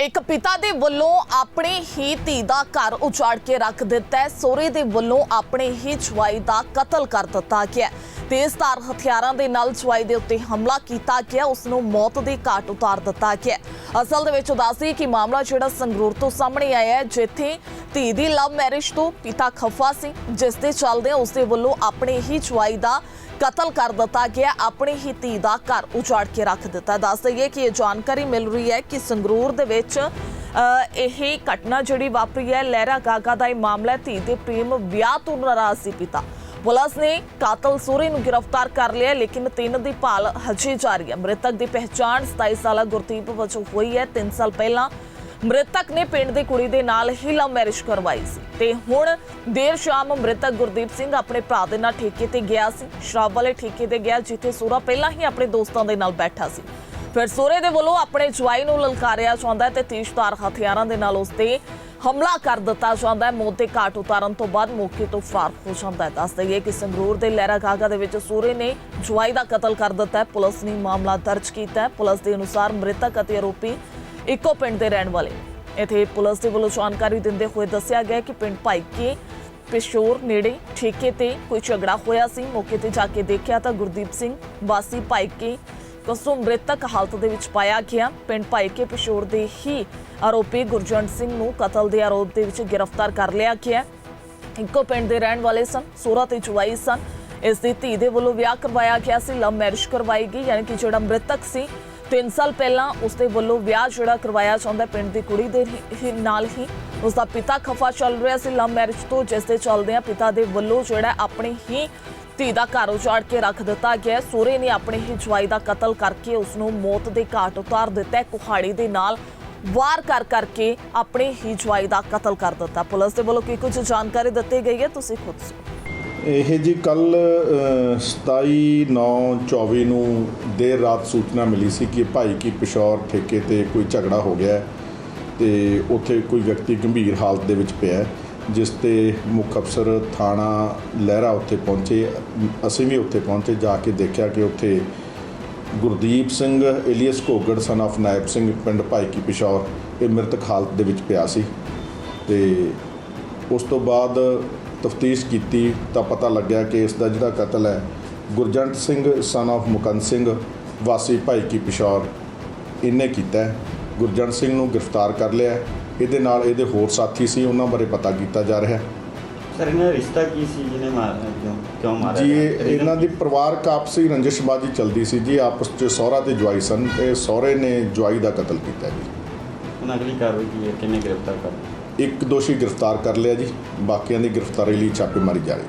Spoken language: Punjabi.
ਇੱਕ ਪਿਤਾ ਦੇ ਵੱਲੋਂ ਆਪਣੇ ਹੀ ਧੀ ਦਾ ਘਰ ਉਜਾੜ ਕੇ ਰੱਖ ਦਿੱਤਾ ਹੈ। ਸੋਰੇ ਦੇ ਵੱਲੋਂ ਆਪਣੇ ਹੀ ਜਵਾਈ ਦਾ ਕਤਲ ਕਰ ਦਿੱਤਾ ਗਿਆ ਹੈ। ਤੇਜ਼ਧਾਰ ਹਥਿਆਰਾਂ ਦੇ ਨਾਲ ਜਵਾਈ ਦੇ ਉੱਤੇ ਹਮਲਾ ਕੀਤਾ ਗਿਆ। ਉਸ ਨੂੰ ਮੌਤ ਦੇ ਘਾਟ ਉਤਾਰ ਦਿੱਤਾ ਗਿਆ ਅਸਲ ਦੇ ਵਿੱਚ ਦੱਸਦੀ ਕਿ ਮਾਮਲਾ ਜਿਹੜਾ ਸੰਗਰੂਰ ਤੋਂ ਸਾਹਮਣੇ ਆਇਆ ਹੈ, ਜਿੱਥੇ ਧੀ ਦੀ ਲਵ ਮੈਰਿਜ ਤੋਂ ਪਿਤਾ ਖਫਾ ਸੀ, ਜਿਸ ਦੇ ਚੱਲਦੇ ਉਸ ਦੇ ਵੱਲੋਂ ਆਪਣੇ ਹੀ ਜਵਾਈ ਦਾ ਕਤਲ ਕਰ ਦਿੱਤਾ ਗਿਆ, ਆਪਣੀ ਹੀ ਧੀ ਦਾ ਘਰ ਉਜਾੜ ਕੇ ਰੱਖ ਦਿੱਤਾ। ਦੱਸ ਦਈਏ ਕਿ ਇਹ ਜਾਣਕਾਰੀ ਮਿਲ ਰਹੀ ਹੈ ਕਿ ਸੰਗਰੂਰ ਦੇ ਵਿੱਚ ਇਹ ਘਟਨਾ ਜਿਹੜੀ ਵਾਪਰੀ ਹੈ, ਲਹਿਰਾ ਗਾਗਾ ਦਾ ਇਹ ਮਾਮਲਾ ਧੀ ਦੇ ਪ੍ਰੇਮ ਵਿਆਹ ਤੋਂ ਨਾਰਾਜ਼ ਸੀ ਪਿਤਾ। ਪੁਲਿਸ ਨੇ ਕਾਤਲ ਸੂਰੀ ਨੂੰ ਗ੍ਰਿਫਤਾਰ ਕਰ ਲਿਆ, ਲੇਕਿਨ ਤਿੰਨ ਦੀ ਭਾਲ ਹਜੇ ਜਾਰੀ ਹੈ। ਮ੍ਰਿਤਕ ਦੀ ਪਹਿਚਾਣ 27 ਸਾਲਾ ਗੁਰਦੀਪ ਵਜੋਂ ਹੋਈ ਹੈ। 3 ਸਾਲ ਪਹਿਲਾਂ ਮ੍ਰਿਤਕ ਨੇ ਪਿੰਡ ਦੀ ਕੁੜੀ ਦੇ ਨਾਲ ਹੀ ਲਵ ਮੈਰਿਜ ਕਰਵਾਈ ਸੀ ਤੇ ਹੁਣ ਦੇਰ ਸ਼ਾਮ ਮ੍ਰਿਤਕ ਗੁਰਦੀਪ ਸਿੰਘ ਆਪਣੇ ਭਰਾ ਦੇ ਨਾਲ ਠੇਕੇ ਤੇ ਗਿਆ ਸੀ। ਸ਼ਰਾਬ ਵਾਲੇ ਠੇਕੇ ਤੇ ਗਿਆ ਜਿੱਥੇ ਸੂਰਾ ਪਹਿਲਾਂ ਹੀ ਆਪਣੇ ਦੋਸਤਾਂ ਦੇ ਨਾਲ ਬੈਠਾ ਸੀ। ਫਿਰ ਸੂਰੇ ਦੇ ਵੱਲੋਂ ਆਪਣੇ ਜਵਾਈ ਨੂੰ ਲਲਕਾਰਿਆ ਜਾਂਦਾ ਤੇ ਤੇਜ਼ਧਾਰ ਹਥਿਆਰਾਂ ਦੇ ਨਾਲ ਉਸ ਤੇ ਹਮਲਾ ਕਰ ਦਿੱਤਾ ਜਾਂਦਾ ਹੈ। ਮੌਤ ਦੇ ਘਾਟ ਉਤਾਰਨ ਤੋਂ ਬਾਅਦ ਮੌਕੇ ਤੋਂ ਫਰਾਰ ਹੋ ਜਾਂਦਾ ਹੈ। ਦੱਸ ਦਈਏ ਕਿ ਸੰਗਰੂਰ ਦੇ ਲਹਿਰਾ ਗਾਗਾ ਦੇ ਵਿੱਚ ਸੂਰੇ ਨੇ ਜਵਾਈ ਦਾ ਕਤਲ ਕਰ ਦਿੱਤਾ ਹੈ। ਪੁਲਿਸ ਨੇ ਮਾਮਲਾ ਦਰਜ ਕੀਤਾ ਹੈ। ਪੁਲਿਸ ਦੇ ਅਨੁਸਾਰ ਮ੍ਰਿਤਕ ਅਤੇ ਆਰੋਪੀ ਇੱਕੋ ਪਿੰਡ ਦੇ ਰਹਿਣ ਵਾਲੇ। ਇਥੇ ਪੁਲਿਸ ਦੇ ਵੱਲੋਂ ਜਾਣਕਾਰੀ ਦਿੰਦੇ ਹੋਏ ਦੱਸਿਆ ਗਿਆ ਕਿ ਪਿੰਡ ਭਾਈਕੇ ਪਿਸ਼ੋਰ ਨੇੜੇ ਠੇਕੇ ਤੇ ਕੋਈ ਝਗੜਾ ਹੋਇਆ ਸੀ। ਮੌਕੇ ਤੇ ਜਾ ਕੇ ਦੇਖਿਆ ਤਾਂ ਗੁਰਦੀਪ ਸਿੰਘ, ਵਾਸੀ ਭਾਈਕੇ ਕਸੂ ਮ੍ਰਿਤਕ ਹਾਲਤ ਦੇ ਵਿੱਚ ਪਾਇਆ ਗਿਆ। ਪਿੰਡ ਭਾਈਕੇ ਪਿਸ਼ੋਰ ਦੇ ਹੀ ਆਰੋਪੀ ਗੁਰਜੰਟ ਸਿੰਘ ਨੂੰ ਕਤਲ ਦੇ ਆਰੋਪ ਦੇ ਵਿੱਚ ਗ੍ਰਿਫਤਾਰ ਕਰ ਲਿਆ ਗਿਆ। ਇੱਕੋ ਪਿੰਡ ਦੇ ਰਹਿਣ ਵਾਲੇ ਸਨ ਸੋਰਾ ਤੇ ਜਵਾਈ ਸਨ। ਇਸ ਦੀ ਧੀ ਦੇ ਵੱਲੋਂ ਵਿਆਹ ਕਰਵਾਇਆ ਗਿਆ ਸੀ, ਲਵ ਮੈਰਿਜ ਕਰਵਾਈ ਗਈ, ਯਾਨੀ ਕਿ ਜਿਹੜਾ ਮ੍ਰਿਤਕ ਸੀ 3 ਸਾਲ ਪਹਿਲਾਂ ਉਸ ਦੇ ਵੱਲੋਂ ਵਿਆਹ ਜਿਹੜਾ ਕਰਵਾਇਆ ਜਾਂਦਾ ਪਿੰਡ ਦੀ ਕੁੜੀ ਦੇ ਹੀ- ਨਾਲ ਹੀ। ਉਸ ਦਾ ਪਿਤਾ ਖਫਾ ਚੱਲ ਰਿਹਾ ਸੀ ਲਵ ਮੈਰਿਜ ਤੋਂ, ਜਿਸ ਦੇ ਚੱਲਦਿਆਂ ਪਿਤਾ ਦੇ ਵੱਲੋਂ ਜਿਹੜਾ ਆਪਣੀ ਹੀ ਧੀ ਦਾ ਘਰ ਉਜਾੜ ਕੇ ਰੱਖ ਦਿੱਤਾ ਗਿਆ ਸੋਰੇ ਨੇ ਆਪਣੇ ਹੀ ਜਵਾਈ ਦਾ ਕਤਲ ਕਰਕੇ ਉਸ ਨੂੰ ਮੌਤ ਦੇ ਘਾਟ ਉਤਾਰ ਦਿੱਤਾ ਕੁਹਾੜੀ ਦੇ ਨਾਲ ਵਾਰ ਕਰ ਕਰਕੇ ਆਪਣੇ ਹੀ ਜਵਾਈ ਦਾ ਕਤਲ ਕਰ ਦਿੱਤਾ। ਪੁਲਿਸ ਦੇ ਵੱਲੋਂ ਕੀ ਕੁਝ ਜਾਣਕਾਰੀ ਦਿੱਤੀ ਗਈ ਹੈ? ਤੁਸੀਂ ਖੁਦ ਸੁਣੋ। ਇਹ ਜੀ ਕੱਲ 27 9 24 ਨੂੰ ਦੇਰ ਰਾਤ ਸੂਚਨਾ ਮਿਲੀ ਸੀ ਕਿ ਭਾਈ ਕੀ ਪਿਸ਼ੌਰ ਠੇਕੇ ਤੇ ਕੋਈ ਝਗੜਾ ਹੋ ਗਿਆ ਹੈ ਤੇ ਉੱਥੇ ਕੋਈ ਵਿਅਕਤੀ ਗੰਭੀਰ ਹਾਲਤ ਦੇ ਵਿੱਚ ਪਿਆ ਜਿਸ ਤੇ ਮੁੱਖ ਅਫਸਰ ਥਾਣਾ ਲਹਿਰਾ ਉੱਥੇ ਪਹੁੰਚੇ, ਅਸੀਂ ਵੀ ਉੱਥੇ ਪਹੁੰਚੇ, ਜਾ ਕੇ ਦੇਖਿਆ ਕਿ ਉੱਥੇ Gurdeep Singh alias Ghoghar son of Naib Singh, ਪਿੰਡ ਭਾਈ ਕੀ ਪਿਸ਼ੌਰ, ਇਹ ਮ੍ਰਿਤਕ ਹਾਲਤ ਦੇ ਵਿੱਚ ਪਿਆ ਸੀ ਤੇ ਉਸ ਤੋਂ ਬਾਅਦ ਤਫਤੀਸ਼ ਕੀਤੀ ਤਾਂ ਪਤਾ ਲੱਗਿਆ ਕਿ ਇਸ ਦਾ ਜਿਹੜਾ ਕਤਲ ਹੈ ਗੁਰਜੰਟ ਸਿੰਘ son of ਮੁਕੰਦ ਸਿੰਘ ਵਾਸੀ ਭਾਈ ਕੀ ਪਿਸ਼ੌਰ ਇਹਨੇ ਕੀਤਾ ਹੈ ਗੁਰਜੰਟ ਸਿੰਘ ਨੂੰ ਗ੍ਰਿਫਤਾਰ ਕਰ ਲਿਆ ਹੈ। ਇਹਦੇ ਨਾਲ ਇਹਦੇ ਹੋਰ ਸਾਥੀ ਸੀ ਉਹਨਾਂ ਬਾਰੇ ਪਤਾ ਕੀਤਾ ਜਾ ਰਿਹਾ ਸਰ ਇਹਨਾਂ ਦਾ ਰਿਸ਼ਤਾ ਕੀ ਸੀ ਜਿਹਨੇ ਮਾਰਿਆ ਕਿਉਂ ਕਿਉਂ ਮਾਰਿਆ ਜੀ? ਇਹ ਇਹਨਾਂ ਦੀ? ਪਰਿਵਾਰਕ ਆਪਸੀ ਰੰਜਿਸ਼ਬਾਜੀ ਚੱਲਦੀ ਸੀ ਜੀ ਆਪਸ 'ਚ ਸਹੁਰਾ ਤੇ ਜਵਾਈ ਸਨ ਇਹ ਸਹੁਰੇ ਨੇ ਜਵਾਈ ਦਾ ਕਤਲ ਕੀਤਾ ਜੀ ਹੁਣ ਅਗਲੀ ਕਾਰਵਾਈ ਕੀ ਹੈ ਕਿੰਨੇ ਗ੍ਰਿਫਤਾਰ ਕਰ ਇੱਕ ਦੋਸ਼ੀ ਗ੍ਰਿਫਤਾਰ ਕਰ ਲਿਆ ਜੀ। ਬਾਕੀਆਂ ਦੀ ਗ੍ਰਿਫਤਾਰੀ ਲਈ ਛਾਪੇਮਾਰੀ ਜਾਰੀ। ਹੈ